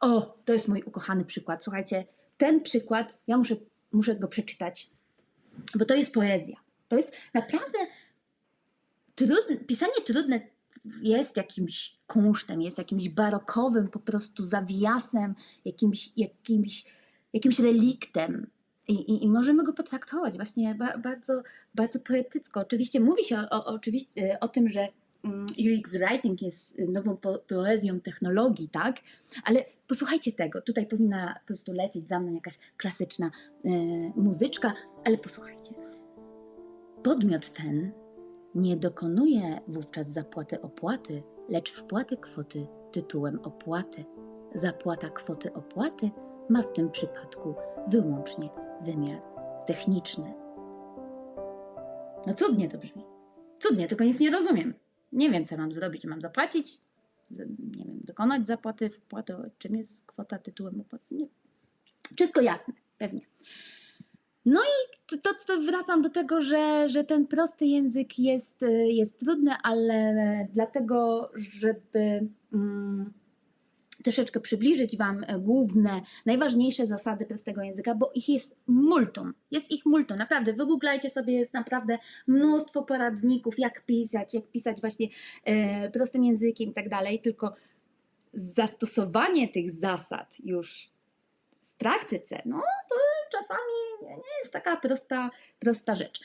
O, to jest mój ukochany przykład. Słuchajcie, ten przykład, ja muszę, muszę go przeczytać, bo to jest poezja. To jest naprawdę trudne, pisanie trudne jest jakimś kunsztem, jest jakimś barokowym po prostu zawiasem, jakimś, jakimś, jakimś reliktem. I, i, I możemy go potraktować właśnie ba, bardzo, bardzo poetycko. Oczywiście mówi się o, o, oczywiście o tym, że UX Writing jest nową po, poezją technologii, tak? Ale posłuchajcie tego. Tutaj powinna po prostu lecieć za mną jakaś klasyczna e, muzyczka, ale posłuchajcie. Podmiot ten nie dokonuje wówczas zapłaty opłaty, lecz wpłaty kwoty tytułem opłaty. Zapłata kwoty opłaty ma w tym przypadku wyłącznie wymiar techniczny. No cudnie to brzmi. Cudnie, tylko nic nie rozumiem. Nie wiem, co mam zrobić. Mam zapłacić? Nie wiem, dokonać zapłaty, wpłaty. Czym jest kwota tytułem opłaty? Nie. Wszystko jasne, pewnie. No i to, to, to wracam do tego, że, że ten prosty język jest, y, jest trudny, ale dlatego, żeby mm, troszeczkę przybliżyć Wam e, główne, najważniejsze zasady prostego języka, bo ich jest multum. Jest ich multum, naprawdę. Wygooglajcie sobie, jest naprawdę mnóstwo poradników, jak pisać, jak pisać właśnie e, prostym językiem i tak dalej, tylko zastosowanie tych zasad już w praktyce, no to czasami nie jest taka prosta, prosta rzecz.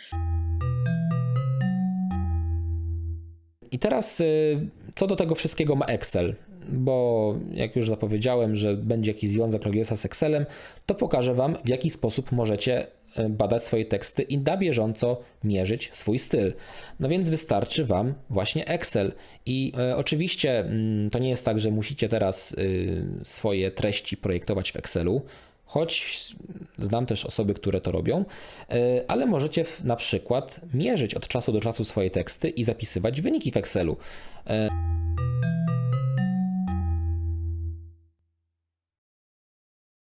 I teraz y, co do tego wszystkiego ma Excel, bo jak już zapowiedziałem, że będzie jakiś związek Logiosa z Excelem, to pokażę Wam, w jaki sposób możecie y, badać swoje teksty i na bieżąco mierzyć swój styl. No więc wystarczy Wam właśnie Excel. I y, oczywiście mm, to nie jest tak, że musicie teraz y, swoje treści projektować w Excelu. Choć znam też osoby, które to robią, y, ale możecie w- na przykład mierzyć od czasu do czasu swoje teksty i zapisywać wyniki w Excelu.